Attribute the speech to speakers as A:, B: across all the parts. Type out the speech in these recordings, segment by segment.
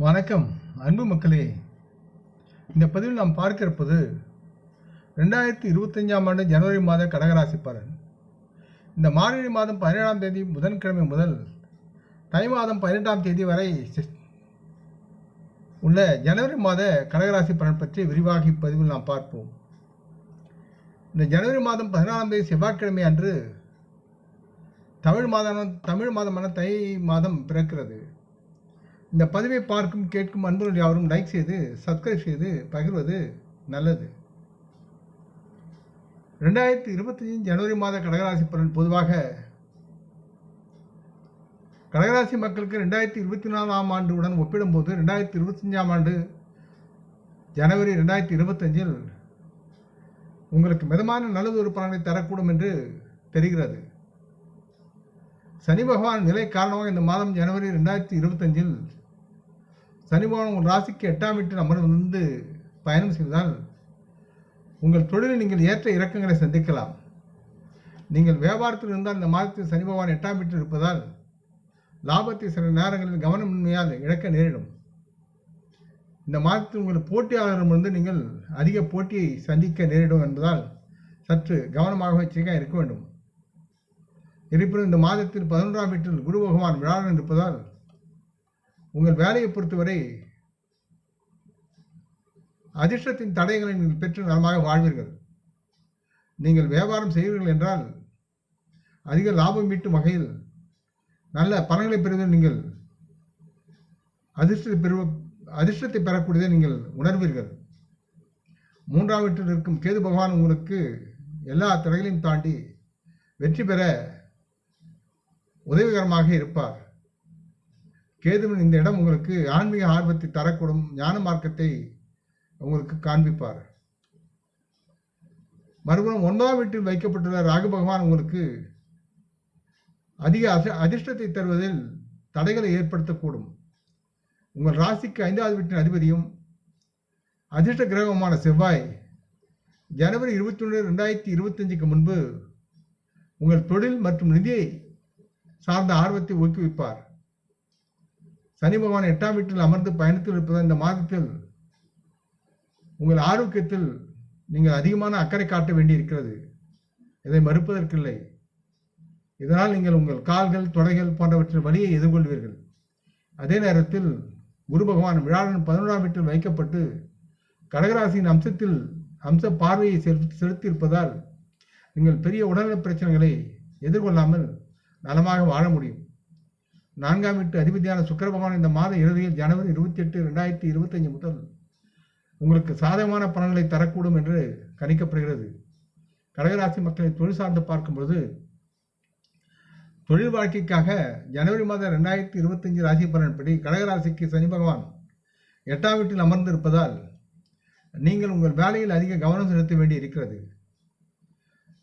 A: வணக்கம் அன்பு மக்களே. இந்த பதிவில் நாம் பார்க்க இருப்பது ரெண்டாயிரத்தி இருபத்தஞ்சாம் ஆண்டு ஜனவரி மாத கடகராசி பலன். இந்த மார்கழி மாதம் பதினேழாம் தேதி புதன்கிழமை முதல் தை மாதம் பதினெட்டாம் தேதி வரை உள்ள ஜனவரி மாத கடகராசி பலன் பற்றி விரிவாக இப்பதிவில் நாம் பார்ப்போம். இந்த ஜனவரி மாதம் பதினாலாம் தேதி செவ்வாய்க்கிழமை அன்று தமிழ் மாதம் தமிழ் மாதமான தை மாதம் பிறக்கிறது. இந்த பதிவை பார்க்கும் கேட்கும் அன்பர்கள் யாவரும் லைக் செய்து சப்ஸ்கிரைப் செய்து பகிர்வது நல்லது. ரெண்டாயிரத்தி இருபத்தஞ்சு ஜனவரி மாத கடகராசி பலன் பொதுவாக கடகராசி மக்களுக்கு ரெண்டாயிரத்தி இருபத்தி நாலாம் ஆண்டுடன் ஒப்பிடும்போது ரெண்டாயிரத்தி இருபத்தஞ்சாம் ஆண்டு ஜனவரி ரெண்டாயிரத்தி இருபத்தஞ்சில் உங்களுக்கு மிதமான நல்லதொரு பலனை தரக்கூடும் என்று தெரிகிறது. சனி பகவான் நிலை காரணமாக இந்த மாதம் ஜனவரி ரெண்டாயிரத்தி இருபத்தஞ்சில் சனி உங்கள் ராசிக்கு எட்டாம் வீட்டில் அமர்ந்து பயணம் செய்தால் உங்கள் தொழிலில் நீங்கள் ஏற்ற இறக்கங்களை சந்திக்கலாம். நீங்கள் வியாபாரத்தில் இருந்தால் இந்த மாதத்தில் சனி பகவான் எட்டாம் வீட்டில் இருப்பதால் லாபத்தை சில நேரங்களில் கவனமின்மையால் இழக்க நேரிடும். இந்த மாதத்தில் உங்கள் போட்டியாளரிடமிருந்து நீங்கள் அதிக போட்டியை சந்திக்க நேரிடும் என்பதால் சற்று கவனமாக எச்சரிக்கையாக இருக்க வேண்டும். இருப்பினும் இந்த மாதத்தில் பதினொன்றாம் வீட்டில் குரு பகவான் விழாடன் இருப்பதால் உங்கள் வேலையை பொறுத்தவரை அதிர்ஷ்டத்தின் தடைகளை நீங்கள் பெற்று நலமாக வாழ்வீர்கள். நீங்கள் வியாபாரம் செய்வீர்கள் என்றால் அதிக லாபம் ஈட்டும் வகையில் நல்ல பலன்களை பெறுவதில் நீங்கள் அதிர்ஷ்டத்தை பெறுவ அதிர்ஷ்டத்தை பெறக்கூடியதை நீங்கள் உணர்வீர்கள். மூன்றாம் வீட்டில் இருக்கும் கேது பகவான் உங்களுக்கு எல்லா தடைகளையும் தாண்டி வெற்றி பெற உதவிகரமாக இருப்பார். கேதுவின் இந்த இடம் உங்களுக்கு ஆன்மீக ஆர்வத்தை தரக்கூடும் ஞான மார்க்கத்தை உங்களுக்கு காண்பிப்பார். மறுபுறம் ஒன்பதாம் வீட்டில் வைக்கப்பட்டுள்ள ராகு பகவான் உங்களுக்கு அதிக அச- அதிர்ஷ்டத்தை தருவதில் தடைகளை ஏற்படுத்தக்கூடும். உங்கள் ராசிக்கு ஐந்தாவது வீட்டின் அதிபதியும் அதிர்ஷ்ட கிரகமான செவ்வாய் ஜனவரி இருபத்தி ஒன்று ரெண்டாயிரத்தி இருபத்தஞ்சுக்கு முன்பு உங்கள் தொழில் மற்றும் நிதியை சார்ந்த ஆர்வத்தை ஊக்குவிப்பார். சனி பகவான் எட்டாம் வீட்டில் அமர்ந்து பயணத்தில் இருப்பதால் இந்த மாதத்தில் உங்கள் ஆரோக்கியத்தில் நீங்கள் அதிகமான அக்கறை காட்ட வேண்டியிருக்கிறது. இதை மறுப்பதற்கில்லை. இதனால் நீங்கள் உங்கள் கால்கள் தொடைகள் போன்றவற்றின் வலியை எதிர்கொள்வீர்கள். அதே நேரத்தில் குரு பகவான் விழாவின் பதினொன்றாம் வீட்டில் வைக்கப்பட்டு கடகராசியின் அம்சத்தில் அம்ச பார்வையை செலுத்தியிருப்பதால் நீங்கள் பெரிய உடல்நல பிரச்சனைகளை எதிர்கொள்ளாமல் நலமாக வாழ முடியும். நான்காம் வீட்டு அதிபதியான சுக்கர பகவான் இந்த மாத இறுதியில் ஜனவரி இருபத்தி எட்டு ரெண்டாயிரத்தி இருபத்தஞ்சு முதல் உங்களுக்கு சாதகமான பலன்களை தரக்கூடும் என்று கணிக்கப்படுகிறது. கடகராசி மக்களை தொழில் சார்ந்து பார்க்கும்போது தொழில் வாழ்க்கைக்காக ஜனவரி மாதம் ரெண்டாயிரத்தி இருபத்தஞ்சு ராசி பலன்படி கடகராசிக்கு சனி பகவான் எட்டாம் வீட்டில் அமர்ந்திருப்பதால் நீங்கள் உங்கள் வேலையில் அதிக கவனம் செலுத்த வேண்டி இருக்கிறது.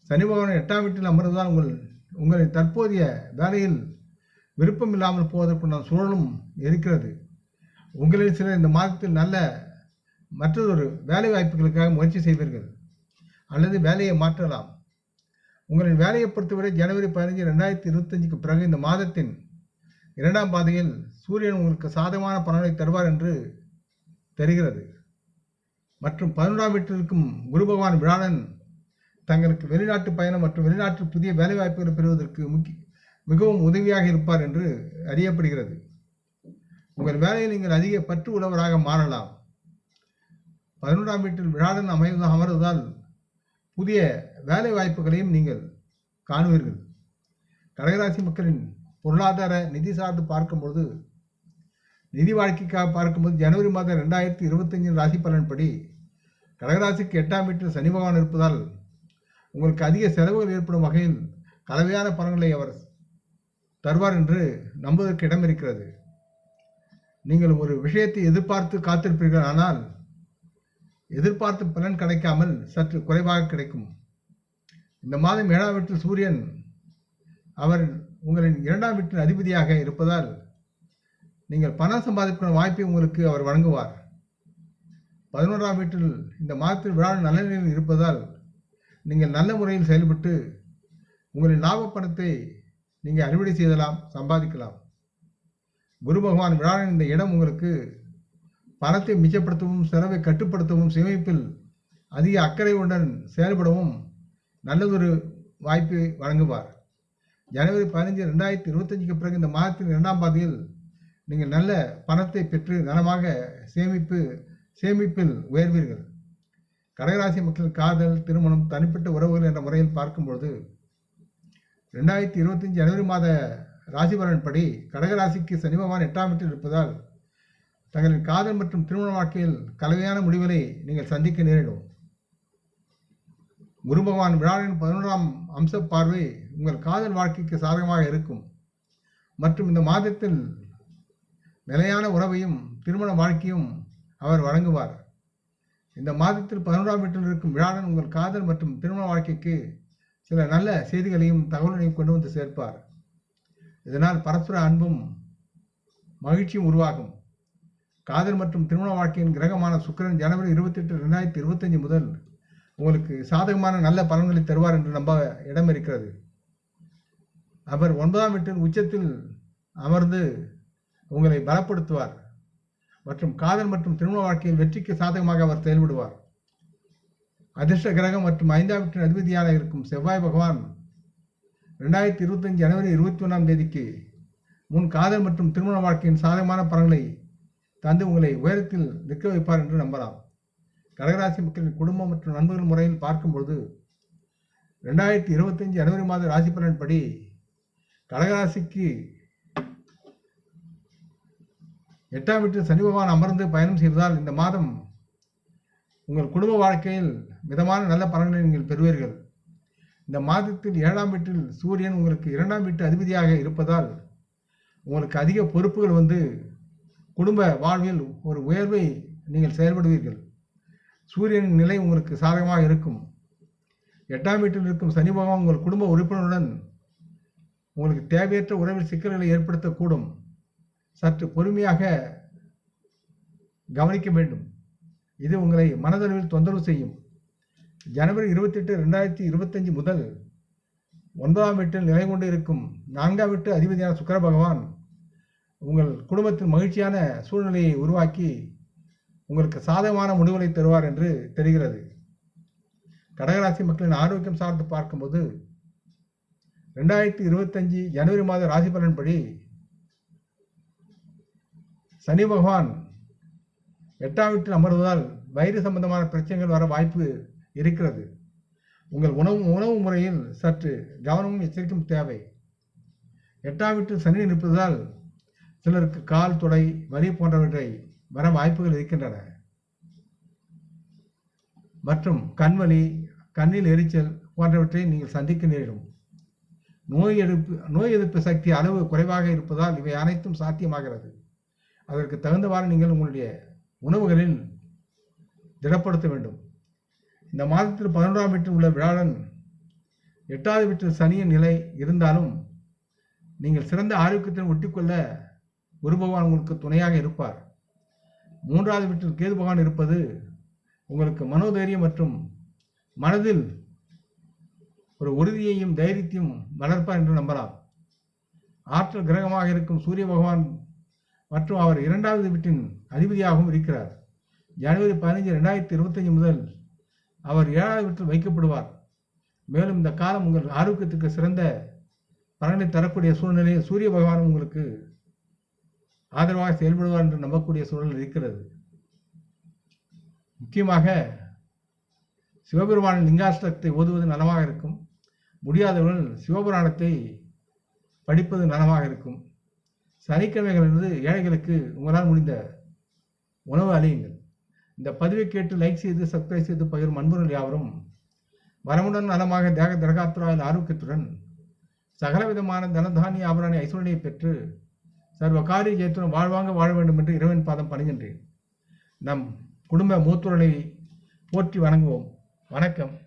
A: சனி பகவான் எட்டாம் வீட்டில் அமர்வதால் உங்கள் உங்களின் தற்போதைய வேலையில் விருப்பம் இல்லாமல் போவதற்குண்டான சூழலும் இருக்கிறது. உங்களில் சிலர் இந்த மாதத்தில் நல்ல மற்றொரு வேலை வாய்ப்புகளுக்காக முயற்சி செய்வீர்கள். அல்லது வேலையை மாற்றலாம். உங்களின் வேலையை பொறுத்தவரை ஜனவரி பதினஞ்சு ரெண்டாயிரத்தி இருபத்தஞ்சுக்கு பிறகு இந்த மாதத்தின் இரண்டாம் பாதையில் சூரியன் உங்களுக்கு சாதகமான பலனை தருவார் என்று தெரிகிறது. மற்றும் பதினொன்றாம் வீட்டிற்கும் குரு பகவான் விழாளன் தங்களுக்கு வெளிநாட்டு பயணம் மற்றும் வெளிநாட்டில் புதிய வேலைவாய்ப்புகளை பெறுவதற்கு முக்கிய மிகவும் உதவியாக இருப்பார் என்று அறியப்படுகிறது. உங்கள் வேலையில் நீங்கள் அதிக பற்று உள்ளவராக மாறலாம். பதினொன்றாம் வீட்டில் விழாடன் அமைவதாக அமர்வதால் புதிய வேலை வாய்ப்புகளையும் நீங்கள் காணுவீர்கள். கடகராசி மக்களின் பொருளாதார நிதி சார்ந்து பார்க்கும்போது நிதி வாழ்க்கைக்காக பார்க்கும்போது ஜனவரி மாதம் ரெண்டாயிரத்தி இருபத்தஞ்சின் ராசி பலன்படி கடகராசிக்கு எட்டாம் வீட்டில் சனி பகவான் இருப்பதால் உங்களுக்கு அதிக செலவுகள் ஏற்படும் வகையில் கலவையான பலன்களை அவர் தருவார் என்று நம்புவதற்கு இடம் இருக்கிறது. நீங்கள் ஒரு விஷயத்தை எதிர்பார்த்து காத்திருப்பீர்கள். ஆனால் எதிர்பார்த்து பலன் கிடைக்காமல் சற்று குறைவாக கிடைக்கும். இந்த மாதம் ஏழாம் வீட்டில் சூரியன் அவர் உங்களின் இரண்டாம் வீட்டின் அதிபதியாக இருப்பதால் நீங்கள் பணம் சம்பாதிக்கிற வாய்ப்பை உங்களுக்கு அவர் வழங்குவார். பதினோராம் வீட்டில் இந்த மாதத்தில் விழா நல்ல நிலையில் இருப்பதால் நீங்கள் நல்ல முறையில் செயல்பட்டு உங்களின் லாப பணத்தை நீங்கள் அறுவடை செய்யலாம் சம்பாதிக்கலாம். குரு பகவான் விழாவின் இந்த இடம் உங்களுக்கு பணத்தை மிச்சப்படுத்தவும் செலவை கட்டுப்படுத்தவும் சேமிப்பில் அதிக அக்கறையுடன் செயல்படவும் நல்லதொரு வாய்ப்பை வழங்குவார். ஜனவரி பதினஞ்சு ரெண்டாயிரத்தி இருபத்தஞ்சுக்கு பிறகு இந்த மாதத்தின் இரண்டாம் பாதியில் நீங்கள் நல்ல பணத்தை பெற்று நலமாக சேமிப்பு சேமிப்பில் உயர்வீர்கள். கடகராசி மக்கள் காதல் திருமணம் தனிப்பட்ட உறவுகள் என்ற முறையில் பார்க்கும்பொழுது ரெண்டாயிரத்தி இருபத்தஞ்சு ஜனவரி மாத ராசிபலன் படி கடகராசிக்கு சனி பகவான் எட்டாம் வீட்டில் இருப்பதால் தங்களின் காதல் மற்றும் திருமண வாழ்க்கையில் கலவையான முடிவுகளை நீங்கள் சந்திக்க நேரிடும். குரு பகவான் விழாவின் பதினோராம் அம்ச பார்வை உங்கள் காதல் வாழ்க்கைக்கு சாதகமாக இருக்கும். மற்றும் இந்த மாதத்தில் நிலையான உறவையும் திருமண வாழ்க்கையும் அவர் வழங்குவார். இந்த மாதத்தில் பதினோராம் வீட்டில் இருக்கும் விழாடன் உங்கள் காதல் மற்றும் திருமண வாழ்க்கைக்கு சில நல்ல செய்திகளையும் தகவல்களையும் கொண்டு வந்து சேர்ப்பார். இதனால் பரஸ்பர அன்பும் மகிழ்ச்சியும் உருவாகும். காதல் மற்றும் திருமண வாழ்க்கையின் கிரகமான சுக்கிரன் ஜனவரி இருபத்தெட்டு ரெண்டாயிரத்தி இருபத்தஞ்சு முதல் உங்களுக்கு சாதகமான நல்ல பலன்களை தருவார் என்று நம்ப இடம் இருக்கிறது அவர் ஒன்பதாம் வீட்டில் உச்சத்தில் அமர்ந்து உங்களை பலப்படுத்துவார் மற்றும் காதல் மற்றும் திருமண வாழ்க்கையில் வெற்றிக்கு சாதகமாக அவர் செயல்படுவார். அதிர்ஷ்ட கிரகம் மற்றும் ஐந்தாம் வீட்டின் அதிபதியாக இருக்கும் செவ்வாய் பகவான் ரெண்டாயிரத்தி இருபத்தஞ்சு ஜனவரி இருபத்தி ஒன்றாம் தேதிக்கு முன் காதல் மற்றும் திருமண வாழ்க்கையின் சாதகமான பலன்களை தந்து உங்களை உயரத்தில் நிற்க வைப்பார் என்று நம்பலாம். கடகராசி மக்களின் குடும்பம் மற்றும் நண்பர்கள் முறையில் பார்க்கும்பொழுது ரெண்டாயிரத்தி இருபத்தஞ்சு ஜனவரி மாத ராசி பலன்படி கடகராசிக்கு எட்டாம் வீட்டில் சனி பகவான் அமர்ந்து பயணம் செய்வதால் இந்த மாதம் உங்கள் குடும்ப வாழ்க்கையில் மிதமான நல்ல பலன்களை நீங்கள் பெறுவீர்கள். இந்த மாதத்தில் ஏழாம் வீட்டில் சூரியன் உங்களுக்கு இரண்டாம் வீட்டு அதிபதியாக இருப்பதால் உங்களுக்கு அதிக பொறுப்புகள் வந்து குடும்ப வாழ்வில் ஒரு உயர்வை நீங்கள் செயல்படுவீர்கள். சூரியனின் நிலை உங்களுக்கு சாதகமாக இருக்கும். எட்டாம் வீட்டில் இருக்கும் சனி பகவான் உங்கள் குடும்ப உறுப்பினருடன் உங்களுக்கு தேவையற்ற உறவில் சிக்கல்களை ஏற்படுத்தக்கூடும். சற்று பொறுமையாக கவனிக்க வேண்டும். இது உங்களை மனதளவில் தொந்தரவு செய்யும். ஜனவரி இருபத்தெட்டு ரெண்டாயிரத்தி இருபத்தஞ்சு முதல் ஒன்பதாம் வீட்டில் நிலை கொண்டு இருக்கும் நான்காம் வீட்டு அதிபதியான சுக்கர பகவான் உங்கள் குடும்பத்தில் மகிழ்ச்சியான சூழ்நிலையை உருவாக்கி உங்களுக்கு சாதகமான முடிவுகளை தருவார் என்று தெரிகிறது. கடகராசி மக்களின் ஆரோக்கியம் சார்ந்து பார்க்கும்போது ரெண்டாயிரத்தி இருபத்தஞ்சு ஜனவரி மாத ராசி பலன்படி சனி பகவான் எட்டாம் வீட்டில் அமர்வதால் வயிறு சம்பந்தமான பிரச்சனைகள் வர வாய்ப்பு இருக்கிறது. உங்கள் உணவு உணவு முறையில் சற்று கவனமும் எச்சரிக்கும் தேவை. எட்டாம் வீட்டில் சனி நிற்பதால் சிலருக்கு கால் தொடை வலி போன்றவற்றை வர வாய்ப்புகள் இருக்கின்றன. மற்றும் கண்வலி கண்ணில் எரிச்சல் போன்றவற்றை நீங்கள் சந்திக்க நேரிடும் நோய் எதிர்ப்பு நோய் எதிர்ப்பு சக்தி அளவு குறைவாக இருப்பதால் இவை அனைத்தும் சாத்தியமாகிறது. அதற்கு தகுந்தவாறு நீங்கள் உங்களுடைய உணவுகளில் திடப்படுத்த வேண்டும். இந்த மாதத்தில் பதினொன்றாம் வீட்டில் உள்ள விழாடன் எட்டாவது வீட்டில் சனியின் நிலை இருந்தாலும் நீங்கள் சிறந்த ஆரோக்கியத்தை ஒட்டிக்கொள்ள குரு பகவான் உங்களுக்கு துணையாக இருப்பார். மூன்றாவது வீட்டில் கேது பகவான் இருப்பது உங்களுக்கு மனோதைரியம் மற்றும் மனதில் ஒரு உறுதியையும் தைரியத்தையும் வளர்ப்பார் என்று நம்பலாம். ஆற்றல் கிரகமாக இருக்கும் சூரிய பகவான் மற்றும் அவர் இரண்டாவது வீட்டின் அதிபதியாகவும் இருக்கிறார். ஜனவரி பதினைஞ்சு ரெண்டாயிரத்தி இருபத்தஞ்சு முதல் அவர் ஏழாவது வீட்டில் வைக்கப்படுவார். மேலும் இந்த காலம் உங்கள் ஆரோக்கியத்துக்கு சிறந்த பலனை தரக்கூடிய சூழ்நிலையில் சூரிய பகவான் உங்களுக்கு ஆதரவாக செயல்படுவார் என்று நம்பக்கூடிய சூழல் இருக்கிறது. முக்கியமாக சிவபெருமானின் லிங்காஷ்டத்தை ஓதுவது நலமாக இருக்கும். முடியாதவர்கள் சிவபுராணத்தை படிப்பது நலமாக இருக்கும். சனிக்கிழமைகள் என்பது ஏழைகளுக்கு உங்களால் முடிந்த உணவு அழியுங்கள். இந்த பதிவை கேட்டு லைக் செய்து சப்ஸ்கிரைப் செய்து பகிரும் அன்புகள் யாவரும் வரமுடன் நலமாக தேக திரகாத்துராயில் ஆரோக்கியத்துடன் சகலவிதமான தனதானிய ஆபரணி ஐஸ்வரணியை பெற்று சர்வ காரிய ஜெயத்துடன் வாழ்வாங்க வாழ வேண்டும் என்று இறைவன் பாதம் பணிகின்றேன். நம் குடும்ப மூத்துறலை போற்றி வணங்குவோம். வணக்கம்.